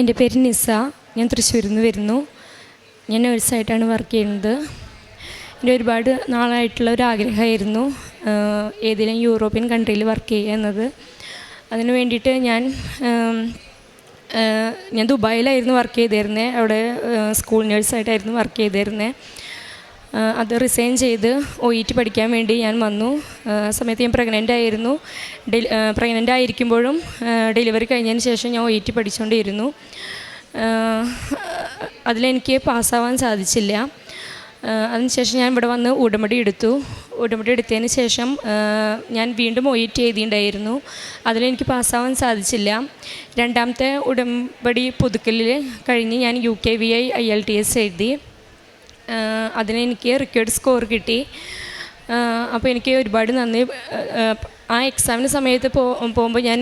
എന്റെ പേര് നിസ. ഞാൻ തൃശ്ശൂരിൽ നിന്ന് വരുന്നു. ഞാൻ നേഴ്സായിട്ടാണ് വർക്ക് ചെയ്യുന്നത്. എന്റെ ഒരുപാട് നാളായിട്ടുള്ള ഒരു ആഗ്രഹമായിരുന്നു ഏതെങ്കിലും യൂറോപ്യൻ കൺട്രിയിൽ വർക്ക് ചെയ്യുക എന്നത്. അതിന് വേണ്ടിയിട്ട് ഞാൻ ഞാൻ ദുബായിലായിരുന്നു വർക്ക് ചെയ്തിരുന്നത്. അവിടെ സ്കൂൾ നേഴ്സായിട്ടായിരുന്നു വർക്ക് ചെയ്തിരുന്നത്. അത് റിസൈൻ ചെയ്ത് ഒ ഇ ടി പഠിക്കാൻ വേണ്ടി ഞാൻ വന്നു. ആ സമയത്ത് ഞാൻ പ്രഗ്നന്റ് ആയിരുന്നു. ഡെലി പ്രഗ്നന്റ് ആയിരിക്കുമ്പോഴും ഡെലിവറി കഴിഞ്ഞതിന് ശേഷം ഞാൻ ഒ ഇ ടി പഠിച്ചുകൊണ്ടിരുന്നു അതിലെനിക്ക് പാസ്സാവാൻ സാധിച്ചില്ല. അതിനുശേഷം ഞാൻ ഇവിടെ വന്ന് ഉടമ്പടി എടുത്തു. ഉടമ്പടി എടുത്തതിന് ശേഷം ഞാൻ വീണ്ടും ഒ ഇ ടി എഴുതിയിട്ടുണ്ടായിരുന്നു. അതിലെനിക്ക് പാസ്സാവാൻ സാധിച്ചില്ല. രണ്ടാമത്തെ ഉടമ്പടി പുതുക്കലിൽ കഴിഞ്ഞ് ഞാൻ U K V I I L T S എഴുതി. ആഹ് അതിനെനിക്ക് റിക്വേർഡ് സ്കോർ കിട്ടി. അപ്പോൾ എനിക്ക് ഒരുപാട് നന്ദി. ആ എക്സാമിന് സമയത്ത് പോ പോകുമ്പോൾ ഞാൻ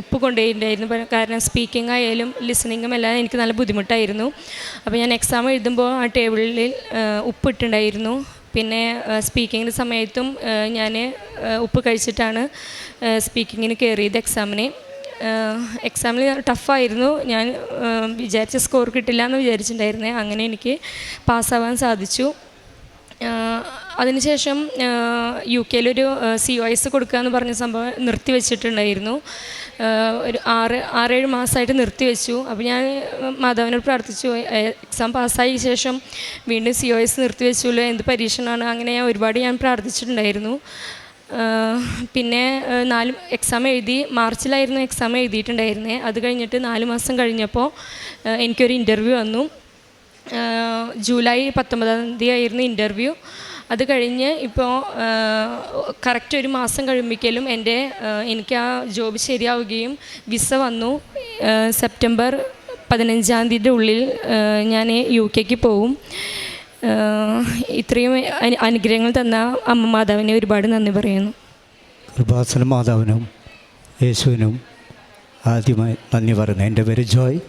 ഉപ്പ് കൊണ്ടുപോയിട്ടുണ്ടായിരുന്നു. കാരണം സ്പീക്കിംഗ് ആയാലും ലിസണിങ്ങും എല്ലാം എനിക്ക് നല്ല ബുദ്ധിമുട്ടായിരുന്നു. അപ്പോൾ ഞാൻ എക്സാം എഴുതുമ്പോൾ ആ ടേബിളിൽ ഉപ്പ് ഇട്ടുണ്ടായിരുന്നു പിന്നെ സ്പീക്കിങ്ങിന്റെ സമയത്തും ഞാൻ ഉപ്പ് കഴിച്ചിട്ടാണ് സ്പീക്കിങ്ങിന് കയറിയത് എക്സാമിന് എക്സാമിൽ ടഫായിരുന്നു ഞാൻ വിചാരിച്ച സ്കോർ കിട്ടില്ല എന്ന് വിചാരിച്ചിട്ടുണ്ടായിരുന്നേ. അങ്ങനെ എനിക്ക് പാസ്സാവാൻ സാധിച്ചു. അതിനുശേഷം യു കെയിലൊരു സി ഒ എസ് കൊടുക്കുക എന്ന് പറഞ്ഞ സംഭവം നിർത്തി വെച്ചിട്ടുണ്ടായിരുന്നു. ആഹ് ഒരു ആറ് ആറേഴ് മാസമായിട്ട് നിർത്തി വെച്ചു. അപ്പോൾ ഞാൻ മാധവനോട് പ്രാർത്ഥിച്ചു. എക്സാം പാസ്സായ ശേഷം വീണ്ടും സി ഒ എസ് നിർത്തി വെച്ചുല്ലോ എന്ത് പരീക്ഷണമാണ്? അങ്ങനെ ഞാൻ ഒരുപാട് ഞാൻ പ്രാർത്ഥിച്ചിട്ടുണ്ടായിരുന്നു. പിന്നെ നാല് എക്സാം എഴുതി മാർച്ചിലായിരുന്നു എക്സാം എഴുതിയിട്ടുണ്ടായിരുന്നത് അത് കഴിഞ്ഞിട്ട് നാല് മാസം കഴിഞ്ഞപ്പോൾ എനിക്കൊരു ഇന്റർവ്യൂ വന്നു. ജൂലൈ പത്തൊമ്പതാം തീയതി ആയിരുന്നു ഇന്റർവ്യൂ അത് കഴിഞ്ഞ് ഇപ്പോൾ കറക്റ്റ് ഒരു മാസം കഴിയുമ്പോഴേക്കും എന്റെ എനിക്ക് ആ ജോബ് ശരിയാവുകയും വിസ വന്നു. സെപ്റ്റംബർ പതിനഞ്ചാം തീയതിയുടെ ഉള്ളിൽ ഞാൻ യു കെക്ക് പോവും. ഇത്രയും അനു- അനുഗ്രഹങ്ങൾ തന്ന അമ്മ മാതാവിനെ ഒരുപാട് നന്ദി പറയുന്നു. കൃപാസന മാതാവിനും യേശുവിനും ആദ്യമായി നന്ദി പറയുന്നു. എന്റെ പേര് ജോയ്.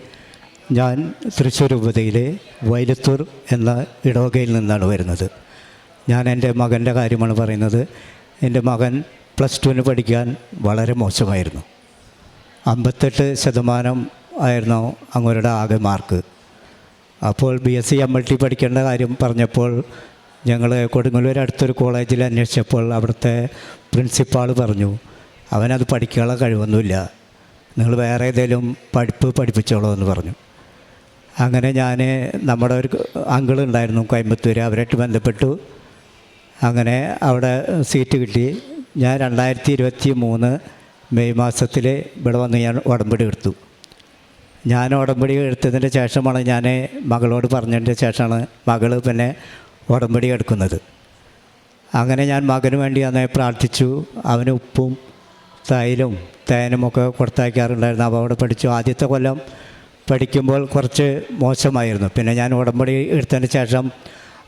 ഞാൻ തൃശ്ശൂർ ഉപതയിലെ വൈലത്തൂർ എന്ന ഇടവകയിൽ നിന്നാണ് വരുന്നത്. ഞാൻ എന്റെ മകന്റെ കാര്യമാണ് പറയുന്നത്. എന്റെ മകൻ പ്ലസ് ടുവിന് പഠിക്കാൻ വളരെ മോശമായിരുന്നു. അമ്പത്തെട്ട് ശതമാനം ആയിരുന്നു അങ്ങോരുടെ ആകെ മാർക്ക്. അപ്പോൾ B S C M L T പഠിക്കേണ്ട കാര്യം പറഞ്ഞപ്പോൾ ഞങ്ങൾ കൊടുങ്ങല്ലൂർ അടുത്തൊരു കോളേജിൽ അന്വേഷിച്ചപ്പോൾ അവിടുത്തെ പ്രിൻസിപ്പാൾ പറഞ്ഞു അവനത് പഠിക്കാനുള്ള കഴിവൊന്നുമില്ല. നിങ്ങൾ വേറെ ഏതെങ്കിലും പഠിപ്പ് പഠിപ്പിച്ചോളൂ എന്ന് പറഞ്ഞു. അങ്ങനെ ഞാൻ നമ്മുടെ ഒരു അങ്കിൾ ഉണ്ടായിരുന്നു കോയമ്പത്തൂർ അവരായിട്ട് ബന്ധപ്പെട്ടു. അങ്ങനെ അവിടെ സീറ്റ് കിട്ടി. ഞാൻ രണ്ടായിരത്തി ഇരുപത്തി മൂന്ന് മെയ് മാസത്തിൽ ഇവിടെ വന്ന് ഞാൻ ഉടമ്പടി എടുത്തു. ഞാൻ ഉടമ്പടി എടുത്തതിന്റെ ശേഷമാണ് ഞാൻ മകളോട് പറഞ്ഞതിന്റെ ശേഷമാണ് മകൾ പിന്നെ ഉടമ്പടി എടുക്കുന്നത്. അങ്ങനെ ഞാൻ മകന് വേണ്ടി അന്നേ പ്രാർത്ഥിച്ചു. അവന് ഉപ്പും തൈലും തേനും ഒക്കെ കൊടുത്തയക്കാറുണ്ടായിരുന്നു. അപ്പോൾ അവിടെ പഠിച്ചു. ആദ്യത്തെ കൊല്ലം പഠിക്കുമ്പോൾ കുറച്ച് മോശമായിരുന്നു. പിന്നെ ഞാൻ ഉടമ്പടി എടുത്തതിന് ശേഷം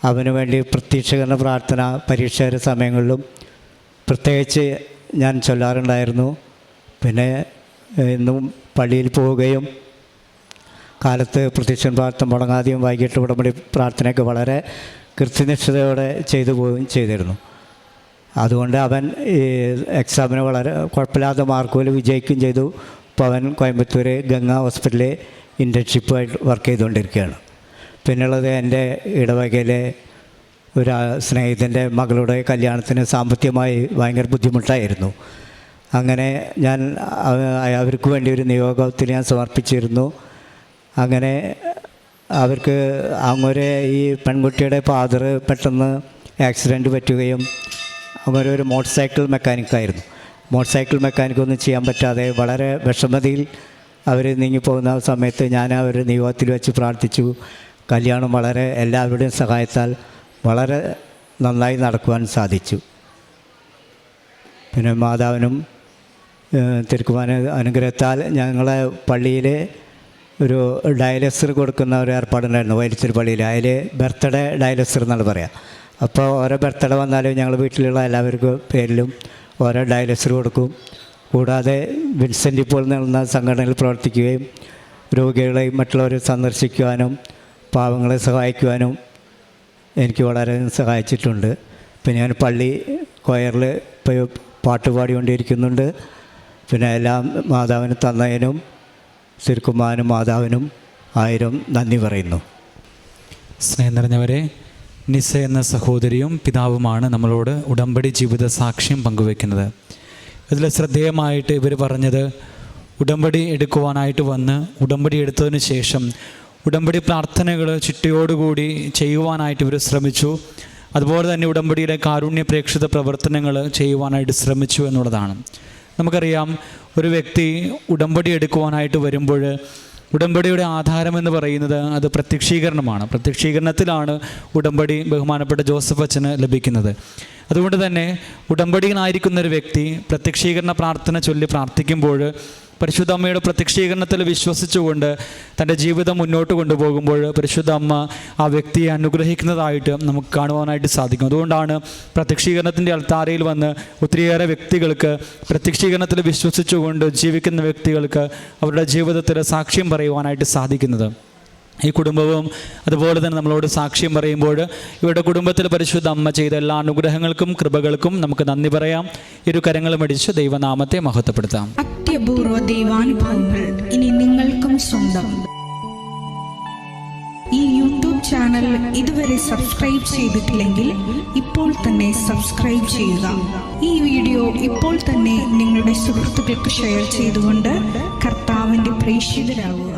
അവന് വേണ്ടി പ്രത്യക്ഷീകരണ പ്രാർത്ഥന പരീക്ഷയുടെ സമയങ്ങളിലും പ്രത്യേകിച്ച് ഞാൻ ചൊല്ലാറുണ്ടായിരുന്നു. പിന്നെ ഇന്നും പള്ളിയിൽ പോവുകയും കാലത്ത് പ്രത്യക്ഷൻ പ്രാർത്ഥന മുടങ്ങാതെയും വൈകിട്ട് ഉടമ്പടി പ്രാർത്ഥനയൊക്കെ വളരെ കൃത്യനിഷ്ഠതയോടെ ചെയ്തു പോവുകയും ചെയ്തിരുന്നു. അതുകൊണ്ട് അവൻ ഈ എക്സാമിന് വളരെ കുഴപ്പമില്ലാത്ത മാർക്കുകൾ വിജയിക്കുകയും ചെയ്തു. ഇപ്പോൾ അവൻ കോയമ്പത്തൂർ ഗംഗ ഹോസ്പിറ്റലിൽ ഇന്റേൺഷിപ്പായിട്ട് വർക്ക് ചെയ്തുകൊണ്ടിരിക്കുകയാണ്. പിന്നുള്ളത് എന്റെ ഇടവകയിലെ ഒരു സ്നേഹിതന്റെ മകളുടെ കല്യാണത്തിന് സാമ്പത്തികമായി ഭയങ്കര ബുദ്ധിമുട്ടായിരുന്നു. അങ്ങനെ ഞാൻ അവർക്ക് വേണ്ടി ഒരു നിയോഗത്തിൽ ഞാൻ സമർപ്പിച്ചിരുന്നു. അങ്ങനെ അവർക്ക് അങ്ങൊരു ഈ പെൺകുട്ടിയുടെ ഫാദർ പെട്ടെന്ന് ആക്സിഡന്റ് പറ്റുകയും അവരൊരു മോട്ടോർ സൈക്കിൾ മെക്കാനിക്കായിരുന്നു മോട്ടോർ സൈക്കിൾ മെക്കാനിക് ഒന്നും ചെയ്യാൻ പറ്റാതെ വളരെ വിഷമതയിൽ അവർ നീങ്ങിപ്പോകുന്ന സമയത്ത് ഞാൻ അവർ നിയോഗത്തിൽ വെച്ച് പ്രാർത്ഥിച്ചു. കല്യാണം വളരെ എല്ലാവരുടെയും സഹായത്താൽ വളരെ നന്നായി നടക്കുവാൻ സാധിച്ചു. പിന്നെ മാതാവിനും തിരുക്കുവാൻ അനുഗ്രഹത്താൽ ഞങ്ങളെ പള്ളിയിൽ ഒരു ഡയലസർ കൊടുക്കുന്ന ഒരു ഏർപ്പാടുണ്ടായിരുന്നു വൈലിച്ചൂർ പള്ളിയിൽ അതിൽ ബർത്ത്ഡേ ഡയലസർ എന്നാണ് പറയുക അപ്പോൾ ഓരോ ബർത്ത്ഡേ വന്നാലും ഞങ്ങൾ വീട്ടിലുള്ള എല്ലാവർക്കും പേരിലും ഓരോ ഡയലസർ കൊടുക്കും. കൂടാതെ വിൻസെന്റ് ഇപ്പോൾ നിന്ന സംഘടനയിൽ പ്രവർത്തിക്കുകയും രോഗികളെയും മറ്റുള്ളവരെ സന്ദർശിക്കുവാനും പാവങ്ങളെ സഹായിക്കുവാനും എനിക്ക് വളരെ സഹായിച്ചിട്ടുണ്ട്. പിന്നെ ഞാൻ പള്ളി കൊയറിൽ ഇപ്പോൾ പാട്ട് പാടിക്കൊണ്ടിരിക്കുന്നുണ്ട്. പിന്നെ എല്ലാം മാതാവിന് തന്നതിനും തിരുക്കുമാനും മാതാവിനും ആയിരം നന്ദി പറയുന്നു. സ്നേഹം നിറഞ്ഞവരെ നിസ എന്ന സഹോദരിയും പിതാവുമാണ് നമ്മളോട് ഉടമ്പടി ജീവിത സാക്ഷ്യം പങ്കുവെക്കുന്നത് ഇതിൽ ശ്രദ്ധേയമായിട്ട് ഇവർ പറഞ്ഞത് ഉടമ്പടി എടുക്കുവാനായിട്ട് വന്ന് ഉടമ്പടി എടുത്തതിന് ശേഷം ഉടമ്പടി പ്രാർത്ഥനകൾ ചിട്ടയോടുകൂടി ചെയ്യുവാനായിട്ട് ഇവർ ശ്രമിച്ചു. അതുപോലെ തന്നെ ഉടമ്പടിയിലെ കാരുണ്യ പ്രേക്ഷിത പ്രവർത്തനങ്ങൾ ചെയ്യുവാനായിട്ട് ശ്രമിച്ചു എന്നുള്ളതാണ്. നമുക്കറിയാം ഒരു വ്യക്തി ഉടമ്പടി എടുക്കുവാനായിട്ട് വരുമ്പോൾ ഉടമ്പടിയുടെ ആധാരം എന്ന് പറയുന്നത് അത് പ്രത്യക്ഷീകരണമാണ്. പ്രത്യക്ഷീകരണത്തിലാണ് ഉടമ്പടി ബഹുമാനപ്പെട്ട ജോസഫ് അച്ഛന് ലഭിക്കുന്നത്. അതുകൊണ്ട് തന്നെ ഉടമ്പടിയിലായിരിക്കുന്ന ഒരു വ്യക്തി പ്രത്യക്ഷീകരണ പ്രാർത്ഥന ചൊല്ലി പ്രാർത്ഥിക്കുമ്പോൾ പരിശുദ്ധ അമ്മയുടെ പ്രത്യക്ഷീകരണത്തിൽ വിശ്വസിച്ചുകൊണ്ട് തന്റെ ജീവിതം മുന്നോട്ട് കൊണ്ടുപോകുമ്പോൾ പരിശുദ്ധ അമ്മ ആ വ്യക്തിയെ അനുഗ്രഹിക്കുന്നതായിട്ട് നമുക്ക് കാണുവാനായിട്ട് സാധിക്കും. അതുകൊണ്ടാണ് പ്രത്യക്ഷീകരണത്തിന്റെ അൾത്താരയിൽ വന്ന് ഒത്തിരിയേറെ വ്യക്തികൾക്ക് പ്രത്യക്ഷീകരണത്തിൽ വിശ്വസിച്ചുകൊണ്ട് ജീവിക്കുന്ന വ്യക്തികൾക്ക് അവരുടെ ജീവിതത്തിൽ സാക്ഷ്യം പറയുവാനായിട്ട് സാധിക്കുന്നത്. ഈ കുടുംബവും അതുപോലെ തന്നെ നമ്മളോട് സാക്ഷ്യം പറയുമ്പോൾ ഇവരുടെ കുടുംബത്തിൽ പരിശുദ്ധ അമ്മ ചെയ്ത എല്ലാ അനുഗ്രഹങ്ങൾക്കും കൃപകൾക്കും നമുക്ക് നന്ദി പറയാം. ഇരു കരങ്ങളും അടിച്ച് ദൈവനാമത്തെ മഹത്വപ്പെടുത്താം. അത്യപൂർവ ദൈവാനുഭവങ്ങൾ ഇനി നിങ്ങൾക്കും സ്വന്തം. ഈ യൂട്യൂബ് ചാനൽ ഇതുവരെ സബ്സ്ക്രൈബ് ചെയ്തിട്ടില്ലെങ്കിൽ ഇപ്പോൾ തന്നെ സബ്സ്ക്രൈബ് ചെയ്യുക. ഈ വീഡിയോ ഇപ്പോൾ തന്നെ നിങ്ങളുടെ സുഹൃത്തുക്കൾക്ക് ഷെയർ ചെയ്തുകൊണ്ട് കർത്താവിന്റെ പ്രേക്ഷിതരാകുക.